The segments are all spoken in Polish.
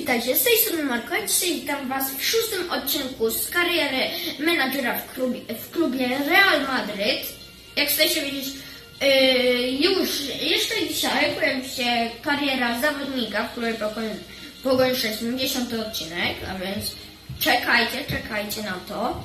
witajcie, z tej strony Marko, dzisiaj witam Was w szóstym odcinku z kariery menadżera w klubie, w klubie Real Madryt. Jak chcecie wiedzieć, yy, już jeszcze dzisiaj pojawi się kariera zawodnika, w której pokończę 70 odcinek, a więc czekajcie, czekajcie na to.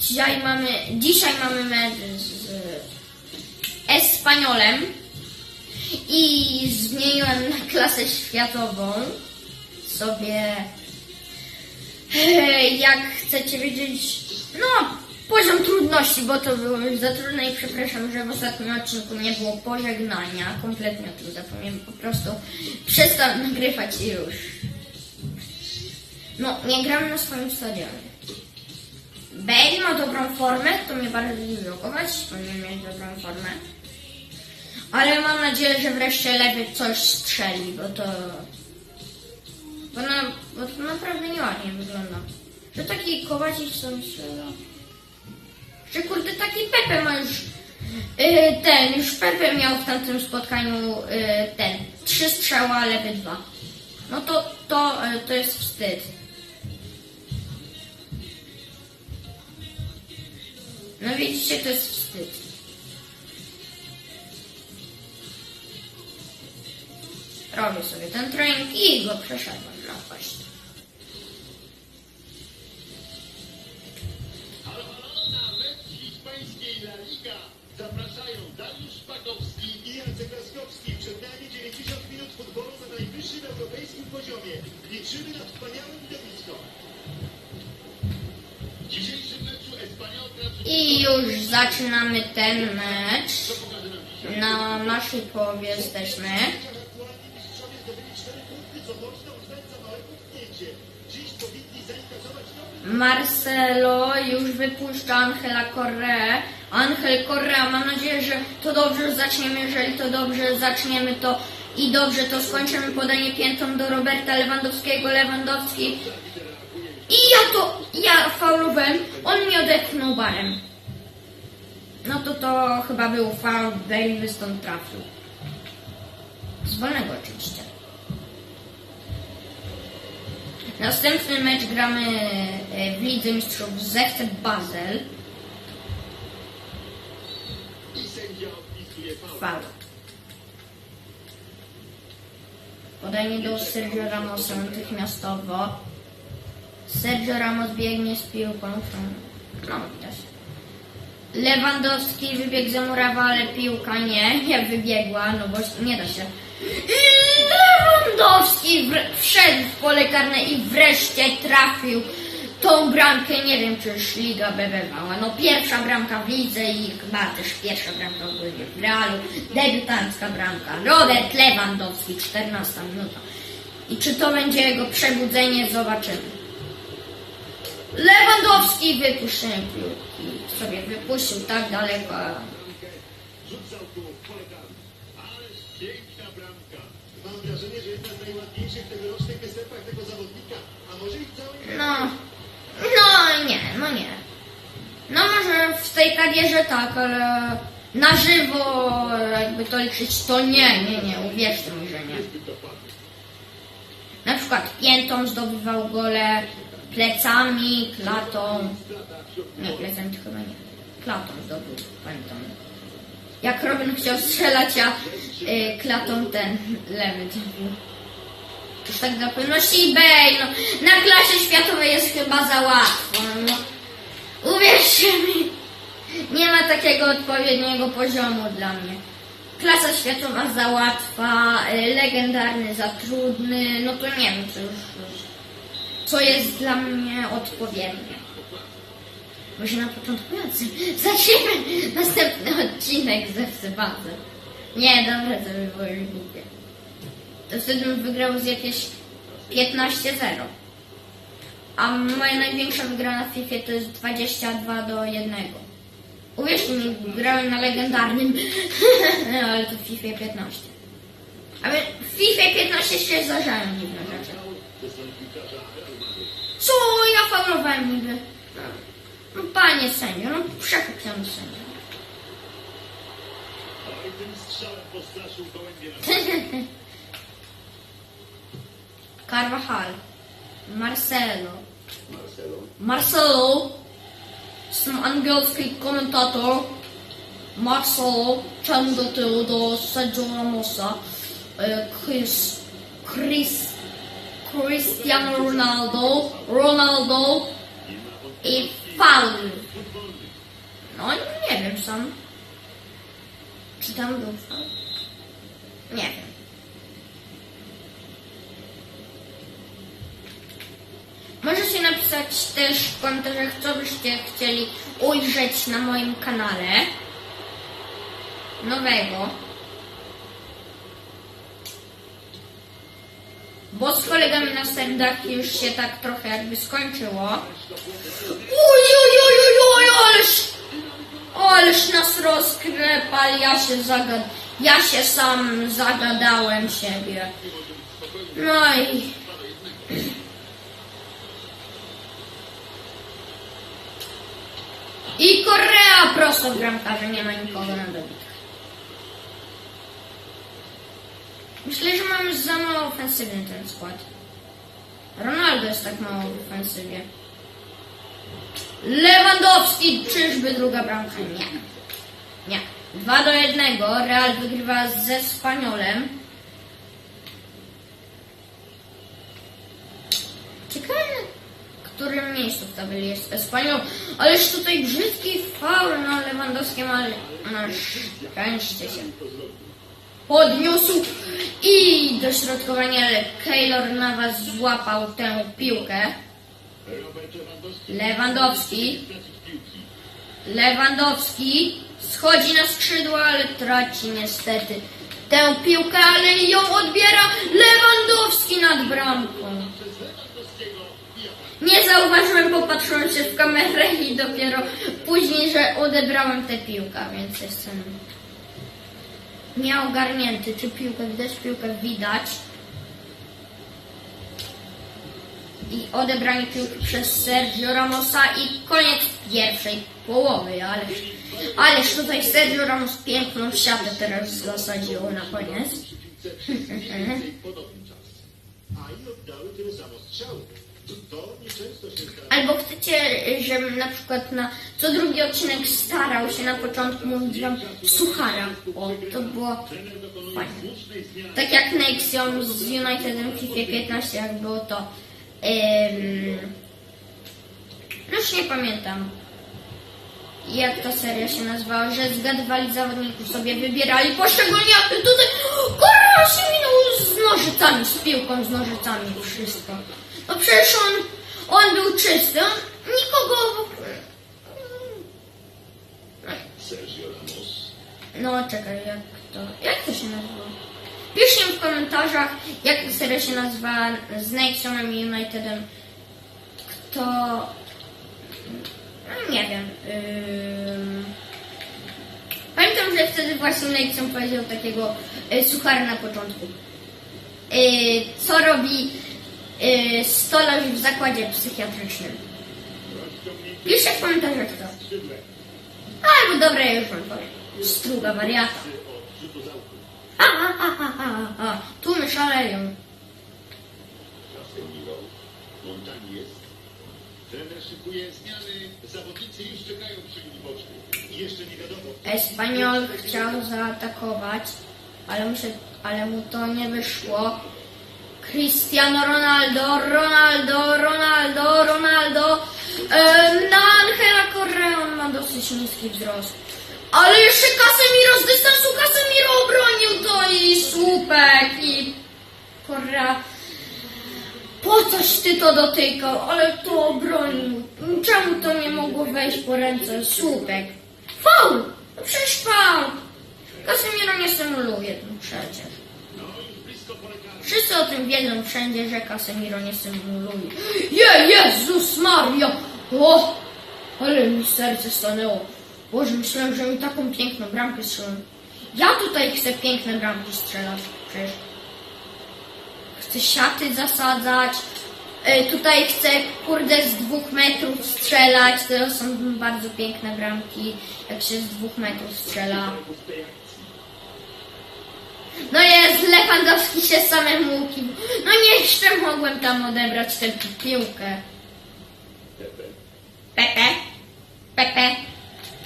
Dzisiaj mamy, dzisiaj mamy mecz z Espaniolem i zmieniłem na klasę światową sobie. Jak chcecie wiedzieć, no poziom trudności, bo to było za trudne i przepraszam, że w ostatnim odcinku nie było pożegnania. Kompletnie o tym zapomniałem, po prostu przestałem nagrywać i już. No, nie gram na swoim stadionie. Bale ma dobrą formę, to mnie bardzo blokować, powinien mieć dobrą formę. Ale mam nadzieję, że wreszcie lewy coś strzeli, bo to... Bo, na, bo to naprawdę nieładnie wygląda. Że taki Kowacic sobie strzela. Że kurde, taki Pepe ma już... Yy, ten, już Pepe miał w tamtym spotkaniu yy, ten, trzy strzały, a lewy dwa. No to, to, yy, to jest wstyd. No widzicie, to jest wstyd. Robię sobie ten trening i go przeszedłem. Liczymy na wspaniałe widowisko. W dzisiejszym meczu Espaniol gra przeciwko... I już zaczynamy ten mecz. Na naszej połowie jesteśmy. Aktualnie mistrzowie zdobyli 4 punkty, co można uznać za małe potknięcie. Dziś powinni zainkasować nowy Marcelo już wypuszcza Angela Correa. Angel Correa, mam nadzieję, że to dobrze zaczniemy. Jeżeli to dobrze zaczniemy, to i dobrze to skończymy podanie piętą do Roberta Lewandowskiego. Lewandowski. I ja to, ja faulowałem, on mi odepchnął barem. No to to chyba był faul, David stąd trafił. Z wolnego oczywiście. Następny mecz gramy e, w Lidze Mistrzów Zechce Basel. faul. Faul. Podanie do Sergio Ramosa natychmiastowo. Sergio Ramos biegnie z piłką. No, widać. Lewandowski wybiegł za murawę, ale piłka nie, nie wybiegła, no bo nie da się. I Lewandowski wszedł w pole karne i wreszcie trafił tą bramkę. Nie wiem, czy już Liga bebewała. No pierwsza bramka w lidze i chyba też pierwsza bramka ogólnie w Realu. Debiutancka bramka. Robert Lewandowski, 14 minuta. I czy to będzie jego przebudzenie, zobaczymy. Lewandowski wypuszczenie piłki. Sobie wypuścił tak daleko. No, no nie, no może w tej karierze tak, ale na żywo jakby to liczyć, to nie, nie, nie, uwierzcie mi, że nie. Na przykład piętą zdobywał gole, plecami, klatą. Nie, plecami to chyba nie. Klatą zdobył, pamiętam. Jak Robin chciał strzelać, a y, klatą ten lewy zdobył. Już tak dla pewności Bej, no, na klasie światowej jest chyba za łatwo, no. Uwierzcie mi, nie ma takiego odpowiedniego poziomu dla mnie. Klasa światowa za łatwa, y, legendarny za trudny, no to nie wiem, co już, co jest dla mnie odpowiednie. Może na początku nocy zaczniemy następny odcinek ze Wsybazy. Nie, dobra, to by było już głupie. To wtedy bym wygrał z jakieś 15-0. A moja największa wygrana w FIFA to jest 22 do 1. Uwierzcie mi, grałem na legendarnym, ale to w FIFA 15. Ale w FIFA 15 się zdarzają dziwne rzeczy. Co? Ja faulowałem niby. No panie sędzio, no przekupiony sędzio. Carvajal. Marcelo. Marcelo. Marcelo. Jestem angielski komentator. Marcelo, czendo Teodo. do Sergio Ramosa, Chris, Chris, Cristiano Ronaldo, Ronaldo i Fallon. No nie wiem sam. Czy tam był Fallon? Nie wiem. Możecie napisać też w komentarzach, co byście chcieli ujrzeć na moim kanale. Nowego. Bo z kolegami na serdach już się tak trochę jakby skończyło. Uj, uj, uj, uj, uj, ależ, ależ nas rozklepali, ja się zagad... Ja się sam zagadałem siebie. No. I W bramkarze, nie ma nikogo na dobitkę. Myślę, że mamy za mało ofensywny ten skład. Ronaldo jest tak mało w ofensywie. Lewandowski, czyżby druga bramka? Nie. Nie. 2 do 1. Real wygrywa ze Spaniolem. Ciekawe, w którym miejscu w tabeli jest Espanyol. Ależ tutaj brzydki faul na Lewandowskim, ale na szczęście się podniósł i dośrodkowanie, ale Keylor Navas złapał tę piłkę. Lewandowski. Lewandowski schodzi na skrzydła, ale traci niestety tę piłkę, ale ją odbiera Lewandowski nad bramką. Przez Lewandowskiego i atak. Nie zauważyłem, popatrzyłem się w kamerę i dopiero później, że odebrałem tę piłkę, więc jestem nieogarnięty. Czy piłkę widać? Piłkę widać. I odebranie piłki przez Sergio Ramosa i koniec pierwszej połowy, ależ, ależ tutaj Sergio Ramos piękną siatę teraz zasadził na koniec. Albo chcecie, żebym na przykład na co drugi odcinek starał się na początku mówić wam suchara. O, to było fajne. Tak jak Nexium z Unitedem w FIFA 15, jak było to. No już nie pamiętam. Jak ta seria się nazywała, że zgadywali zawodników sobie, wybierali poszczególnie, a tutaj Korea się minął z nożycami, z piłką, z nożycami, wszystko. No przecież on, on był czysty, on nikogo... Sergio Ramos. No czekaj, jak to, jak to się nazywa? Piszcie w komentarzach, jak seria się nazywa z Nexonem i Unitedem. Kto... no, Nie wiem. Ym... Pamiętam, że wtedy właśnie Nexon powiedział takiego y, suchara na początku. Y, co robi stolarz w zakładzie psychiatrycznym? Piszcie w komentarzach skrzydłem. Albo dobra, już wam powiem. Struga wariata. Ha, ha, ha, ha, ha, ha. Tu my szaleją. Casemiro. Montaniez. Trener szykuje zmiany. Zawodnicy już czekają przy linii bocznej. I jeszcze nie wiadomo. Espanyol chciał zaatakować, ale, muszę, ale mu to nie wyszło. Cristiano Ronaldo, Ronaldo, Ronaldo, Ronaldo. E, na Angela Correa on ma dosyć niski wzrost. Ale jeszcze Casemiro z dystansu Casemiro obronił to i słupek i Correa. Po coś ty to dotykał, ale to obronił. Czemu to nie mogło wejść po ręce? Słupek. Faul! No przecież faul! Casemiro nie symuluje no przecież. Wszyscy o tym wiedzą wszędzie, że Casemiro nie symuluje. Je, Jezus Maria! O! Ale mi serce stanęło. Boże, myślałem, że mi taką piękną bramkę strzelą. Ja tutaj chcę piękne bramki strzelać. Przecież. Chcę siaty zasadzać. E, tutaj chcę, kurde, z dwóch metrów strzelać. To są bardzo piękne bramki, jak się z dwóch metrów strzela. No jest, Lewandowski się samemu kiwał. No nie jeszcze mogłem tam odebrać tę piłkę. Pepe. Pepe.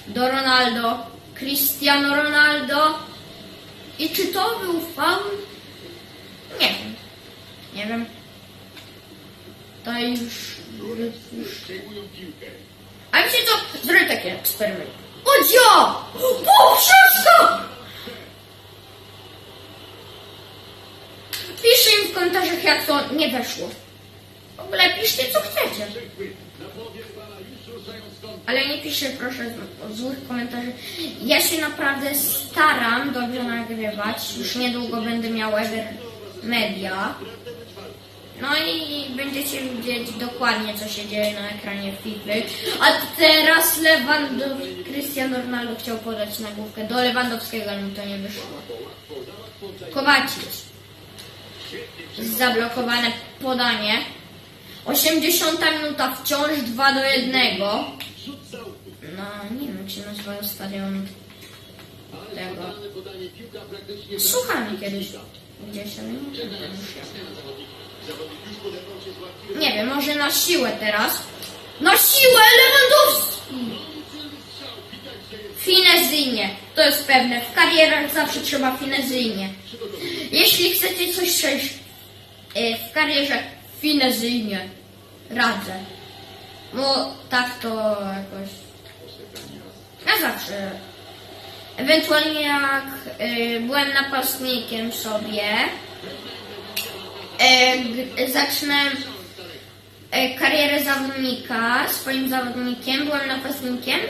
Do Ronaldo. Cristiano Ronaldo. I czy to był faul? Nie wiem. Nie wiem. To już... A wiecie co? Zrobię taki eksperyment. Odzio! Po wszystko! Piszcie im w komentarzach, jak to nie weszło. W ogóle piszcie, co chcecie. Ale nie piszcie proszę złych komentarzy. Ja się naprawdę staram dobrze nagrywać. Już niedługo będę miał Ever Media. No i będziecie widzieć dokładnie, co się dzieje na ekranie FIFA. A teraz Lewandowski, Cristiano Ronaldo chciał podać na główkę do Lewandowskiego, ale mu to nie wyszło. Kowacic. Zablokowane podanie. 80 minuta wciąż 2 do 1. Rzut z autu. No, nie wiem jak się nazywa stadion tego. Słuchamy kiedyś gdzieś, ale nie. Nie wiem, może na siłę teraz. Na siłę Lewandowski! Finezyjnie, to jest pewne. W karierach zawsze trzeba finezyjnie. Jeśli chcecie coś przejść e, w karierze finezyjnie, radzę. Bo tak to jakoś... Ja zawsze. Ewentualnie jak e, byłem napastnikiem sobie, e, g- zacznę e, karierę zawodnika, swoim zawodnikiem, byłem napastnikiem.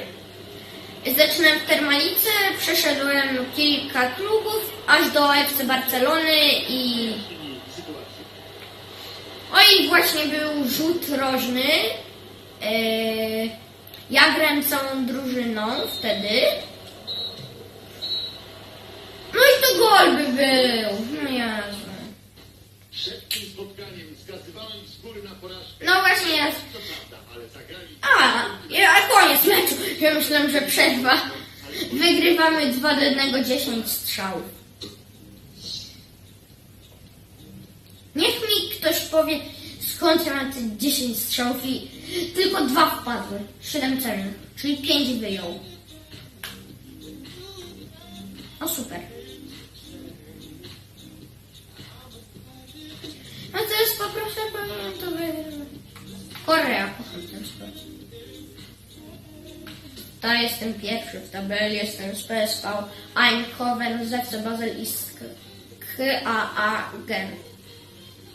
Zaczynałem w Termalice, przeszedłem kilka klubów, aż do FC Barcelony i... I właśnie był rzut rożny. E, ja grałem całą drużyną wtedy. No i to gol by był. No spotkaniem z góry na porażkę. No właśnie zagrali A, ja, koniec meczu. Ja myślałem, że przerwa. Wygrywamy 2 do 1, 10 strzałów. Niech mi ktoś powie, skąd ja mam te 10 strzałów i tylko dwa wpadły. 7 celnych, czyli 5 wyjął. O super. No to jest po prostu pamiętowy... Korea, sport. To jestem pierwszy w tabeli, jestem z PSV Eindhoven, z FC Basel i KAA.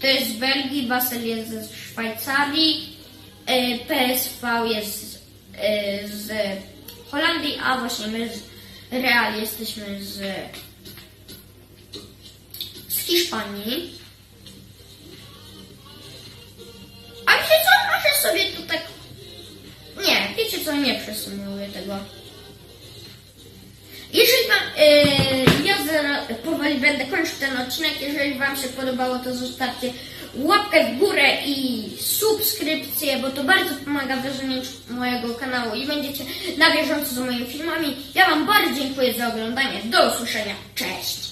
To jest z Belgii, Basel jest ze Szwajcarii, e, PSV jest z, e, z Holandii, a właśnie my z Real jesteśmy z, z Hiszpanii. A wiecie co? Może sobie tu tak... Nie, wiecie co? Nie przesumuję tego. Yy, ja powoli będę kończył ten odcinek. Jeżeli wam się podobało, to zostawcie łapkę w górę i subskrypcję, bo to bardzo pomaga w rozwinięciu mojego kanału i będziecie na bieżąco z moimi filmami. Ja wam bardzo dziękuję za oglądanie. Do usłyszenia. Cześć!